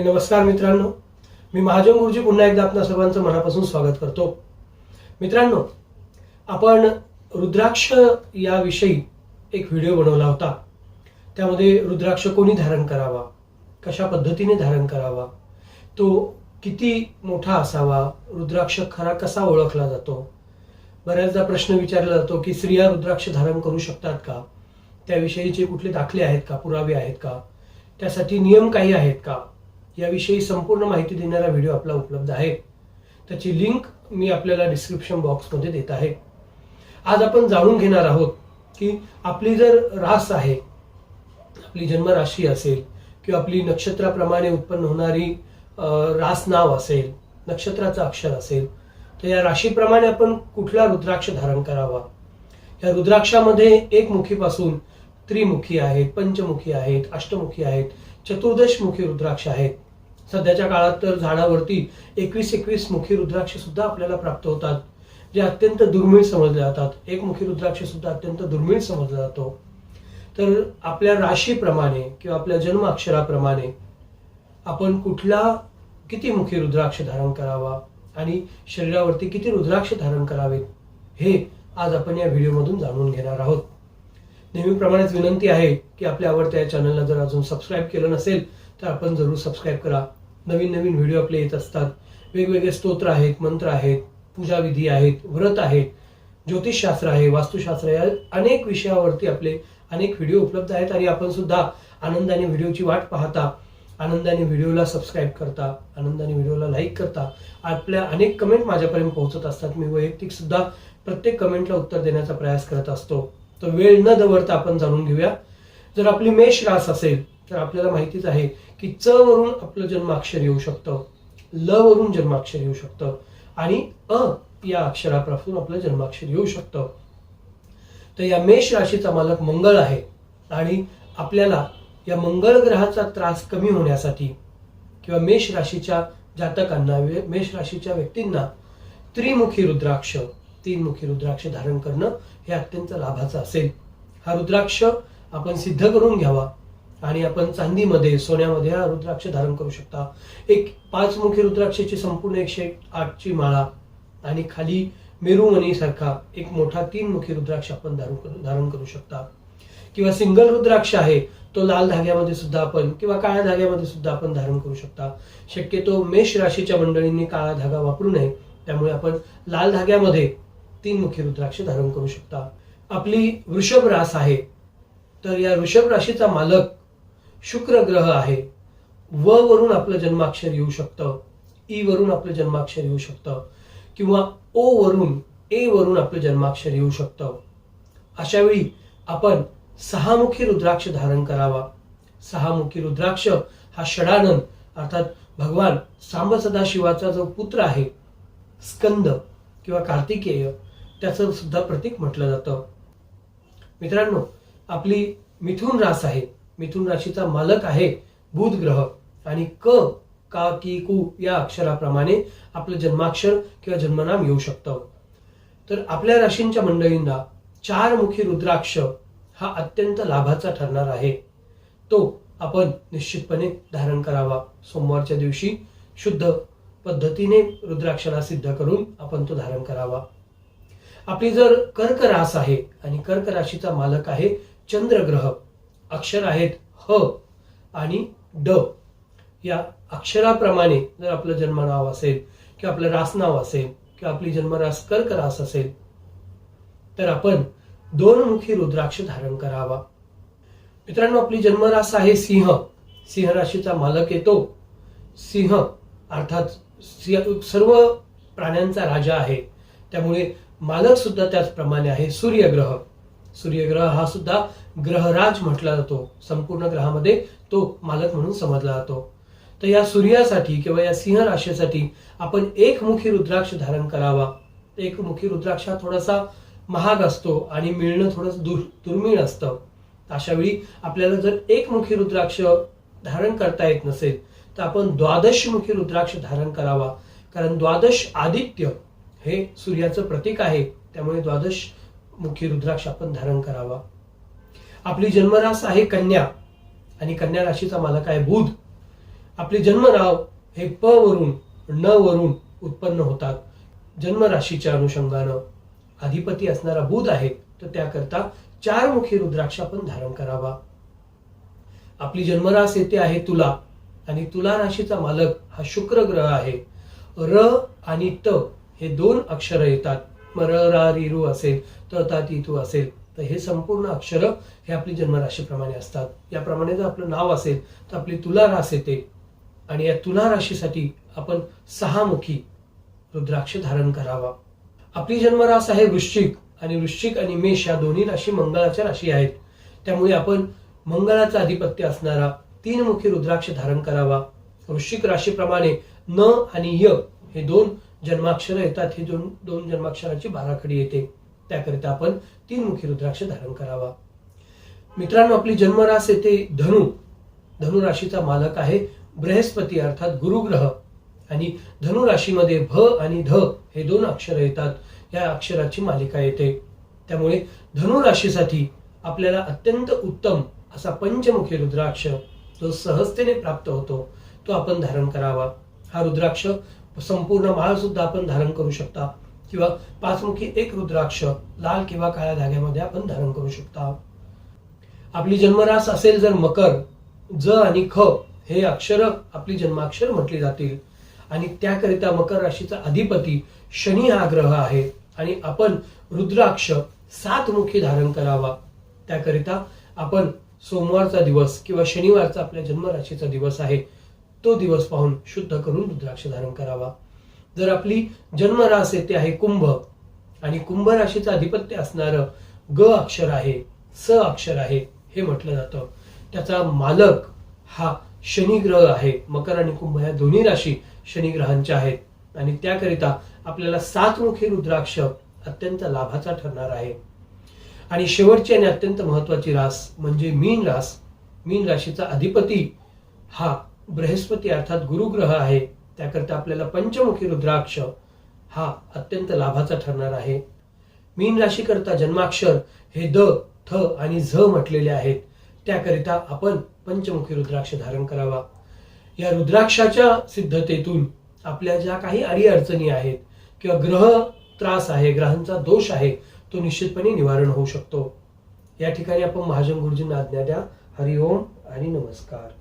आणि नमस्कार मित्रांनो मी महाजन गुरुजी पुन्हा एकदा आपल्या सर्वांचं मनापासून स्वागत करतो. मित्रांनो आपण रुद्राक्ष याविषयी एक व्हिडिओ बनवला होता. त्यामध्ये रुद्राक्ष कोणी धारण करावा? कशा पद्धतीने धारण करावा? तो किती मोठा असावा? रुद्राक्ष खरा कसा ओळखला जातो? बऱ्याचदा प्रश्न विचारला जातो की स्त्रिया रुद्राक्ष धारण करू शकतात का? त्याविषयीचे कुठले दाखले आहेत का? पुरावे आहेत का? त्यासाठी नियम काही आहेत का? याविषयी संपूर्ण माहिती देणारा व्हिडिओ आपला उपलब्ध आहे. त्याची लिंक मी आपल्याला डिस्क्रिप्शन बॉक्समध्ये देत आहे. आज आपण जाणून घेणार आहोत की आपली जर रास आहे आपली जन्मराशी असेल किंवा आपली नक्षत्राप्रमाणे उत्पन्न होणारी रास नाव असेल नक्षत्राचं अक्षर असेल तर या राशीप्रमाणे आपण कुठला रुद्राक्ष धारण करावा? या रुद्राक्षामध्ये एकमुखीपासून त्रिमुखी आहेत पंचमुखी आहेत अष्टमुखी आहेत चतुर्दश मुखी रुद्राक्ष आहेत सध्याच्या काळात तर झाडावरती एकवीस एकवीस मुखी रुद्राक्ष सुद्धा आपल्याला प्राप्त होतात जे अत्यंत दुर्मिळ समजले जातात. एक मुखी रुद्राक्ष सुद्धा अत्यंत दुर्मिळ समजला जातो. तर आपल्या राशीप्रमाणे किंवा आपल्या जन्म अक्षराप्रमाणे आपण कुठला किती मुखी रुद्राक्ष धारण करावा आणि शरीरावरती किती रुद्राक्ष धारण करावेत हे आज आपण या व्हिडिओमधून जाणून घेणार आहोत. नेहमीप्रमाणेच विनंती आहे की आपल्या आवडत्या या चॅनलला जर अजून सबस्क्राईब केलं नसेल तर आपण जरूर सबस्क्राईब करा. नवीन नवीन व्हिडिओ आपले येत असतात. वेगवेगळे स्तोत्र आहेत मंत्र आहेत पूजाविधी आहेत व्रत आहेत ज्योतिषशास्त्र आहे वास्तुशास्त्र या अनेक विषयावरती आपले अनेक व्हिडिओ उपलब्ध आहेत आणि आपण सुद्धा आनंदाने व्हिडिओची वाट पाहता आनंदाने व्हिडिओला सबस्क्राईब करता आनंदाने व्हिडिओला लाईक करता. आपल्या अनेक कमेंट माझ्यापर्यंत पोहोचत असतात. मी वैयक्तिक सुद्धा प्रत्येक कमेंटला उत्तर देण्याचा प्रयास करत असतो. तर वेळ न दवडता आपण जाणून घेऊया. जर आपली मेष रास असेल तर आपल्याला माहितीच आहे की च वरून आपलं जन्माक्षर येऊ शकतं ल वरून जन्माक्षर येऊ शकतं आणि अ या अक्षरापासून आपलं जन्माक्षर येऊ शकतं. तर या मेष राशीचा मालक मंगळ आहे आणि आपल्याला या मंगळ ग्रहाचा त्रास कमी होण्यासाठी किंवा मेष राशीच्या जातकांना मेष राशीच्या व्यक्तींना त्रिमुखी रुद्राक्ष तीन मुखी रुद्राक्ष धारण करणं हे अत्यंत लाभाचं असेल. हा रुद्राक्ष आपण सिद्ध करून घ्यावा आणि आपण चांदीमध्ये सोन्यामध्ये हा रुद्राक्ष धारण करू शकता. एक पाचमुखी रुद्राक्षाची संपूर्ण एकशे आठची माळा आणि खाली मेरुमणीसारखा एक मोठा तीन मुखी रुद्राक्ष आपण धारण धारण करू शकता. किंवा सिंगल रुद्राक्ष आहे तो लाल धाग्यामध्ये सुद्धा आपण किंवा काळ्या धाग्यामध्ये सुद्धा आपण धारण करू शकता. शक्यतो मेष राशीच्या मंडळींनी काळा धागा वापरू नये त्यामुळे आपण लाल धाग्यामध्ये तीन मुखी रुद्राक्ष धारण करू शकता. आपली वृषभ रास आहे. तर या वृषभ राशीचा मालक शुक्र ग्रह आहे. व वरून आपलं जन्माक्षर येऊ शकतं. ई वरून आपलं जन्माक्षर येऊ शकतं. किंवा ओ वरून ए वरून आपलं जन्माक्षर येऊ शकतं. अशा वेळी आपण सहामुखी रुद्राक्ष धारण करावा. सहामुखी रुद्राक्ष हा षडानंद अर्थात भगवान सांब सदाशिवाचा जो पुत्र आहे स्कंद किंवा कार्तिकेय त्याचं सुद्धा प्रतीक म्हटलं जातं. मित्रांनो आपली मिथुन रास आहे. मिथुन राशीचा मालक आहे बुध ग्रह. आणि क का की कु या अक्षराप्रमाणे आपलं जन्माक्षर किंवा जन्मनाम येऊ शकतं. तर आपल्या राशींच्या मंडळींना चार मुखी रुद्राक्ष हा अत्यंत लाभाचा ठरणार आहे. तो आपण निश्चितपणे धारण करावा. सोमवारच्या दिवशी शुद्ध पद्धतीने रुद्राक्षाला सिद्ध करून आपण तो धारण करावा. आपली जर कर्क रास आहे आणि कर्क राशीचा मालक आहे चंद्रग्रह अक्षर आहेत ह आणि ड. या अक्षराप्रमाणे जर आपलं जन्मनाव असेल किंवा आपलं रासनाव असेल किंवा आपली जन्मरास कर्क रास असेल तर आपण दोनमुखी रुद्राक्ष धारण करावा. मित्रांनो आपली जन्मरास आहे सिंह. सिंह राशीचा मालक येतो सिंह अर्थात सिंह- सर्व प्राण्यांचा राजा आहे. त्यामुळे मालक सुद्धा त्याचप्रमाणे आहे सूर्यग्रह. सूर्यग्रह हा सुद्धा ग्रहराज म्हटला जातो. संपूर्ण ग्रहामध्ये तो मालक म्हणून समजला जातो. तर या सूर्यासाठी किंवा या सिंह राशीसाठी आपण एकमुखी रुद्राक्ष धारण करावा. एकमुखी रुद्राक्ष हा थोडासा महाग असतो आणि मिळणं थोडंसं दुर् दुर्मिळ असतं. अशा वेळी आपल्याला जर एकमुखी रुद्राक्ष धारण करता येत नसेल तर आपण द्वादशमुखी रुद्राक्ष धारण करावा. कारण द्वादश आदित्य हे सूर्याचं प्रतीक आहे. त्यामुळे द्वादश मुखी रुद्राक्ष आपण धारण करावा. आपली जन्मरास आहे कन्या. आणि कन्या राशीचा मालक आहे बुध. आपले जन्मनाव हे प वरून न वरून उत्पन्न होतात. जन्मराशीच्या अनुषंगानं अधिपती असणारा बुध आहे तर त्याकरता चार मुखी रुद्राक्ष आपण धारण करावा. आपली जन्मरास येते आहे तुला. आणि तुला राशीचा मालक हा शुक्र ग्रह आहे. र आणि त हे दोन अक्षर येतात. मररारिरू असेल त तू असेल. तर हे संपूर्ण अक्षर हे आपली जन्मराशीप्रमाणे असतात. याप्रमाणे जर आपलं नाव असेल तर आपली तुला रास येते. आणि या तुला राशीसाठी आपण सहामुखी रुद्राक्ष धारण करावा. आपली जन्मरास आहे वृश्चिक आणि वृश्चिक आणि मेष या दोन्ही राशी मंगळाच्या राशी आहेत. त्यामुळे आपण मंगळाचं अधिपत्य असणारा तीन मुखी रुद्राक्ष धारण करावा. वृश्चिक राशीप्रमाणे न आणि य हे दोन जन्माक्षर येतात हे दोन दोन जन्माक्षराची बाराखडी येते. त्याकरिता आपण तीन मुखी रुद्राक्ष धारण करावा. मित्रांनो आपली जन्मरास येते धनु. धनु राशीचा मालक आहे बृहस्पती अर्थात गुरुग्रह. आणि धनु राशीमध्ये भ आणि ध हे दोन अक्षर येतात. या अक्षराची मालिका येते. त्यामुळे धनु राशीसाठी आपल्याला अत्यंत उत्तम असा पंचमुखी रुद्राक्ष जो सहजतेने प्राप्त होतो तो आपण धारण करावा. हा रुद्राक्ष संपूर्ण माळ सुद्धा आपण धारण करू शकता. किंवा पाचमुखी एक रुद्राक्ष लाल किंवा काळ्या धाग्यामध्ये आपण धारण करू शकता. आपली जन्मरास असेल जर मकर ज आणि ख हे अक्षर आपली जन्माक्षर म्हटली जातील. आणि त्याकरिता मकर राशीचा अधिपती शनी हा ग्रह आहे. आणि आपण रुद्राक्ष सातमुखी धारण करावा. त्याकरिता आपण सोमवारचा दिवस किंवा शनिवारचा आपल्या जन्मराशीचा दिवस आहे. तो दिवस पाहून शुद्ध करून रुद्राक्ष धारण करावा. जर आपली जन्मरास येते आहे कुंभ आणि कुंभ राशीचं अधिपत्य असणारं ग अक्षर आहे स अक्षर आहे हे म्हटलं जातं. त्याचा मालक हा शनी ग्रह आहे. मकर आणि कुंभ या दोन्ही राशी शनी ग्रहांच्या आहेत. आणि त्याकरिता आपल्याला सातमुखी रुद्राक्ष अत्यंत लाभाचा ठरणार आहे. आणि शेवटची आणि अत्यंत महत्वाची रास म्हणजे मीन रास. मीन राशीचा अधिपती हा बृहस्पती अर्थात गुरुग्रह आहे त्याकरता आपल्याला पंचमुखी रुद्राक्ष हा अत्यंत लाभाचा ठरणार आहे. मीन राशीकरता जन्माक्षर हे द थ आणि झ म्हटलेले आहेत. त्याकरिता आपण पंचमुखी रुद्राक्ष धारण करावा. या रुद्राक्षाच्या सिद्धतेतून आपल्या ज्या काही अडीअडचणी आहेत किंवा ग्रह त्रास आहे ग्रहांचा दोष आहे तो निश्चितपणे निवारण होऊ शकतो. या ठिकाणी आपण महाजन गुरुजींना आज्ञा द्या. हरिओम आणि नमस्कार.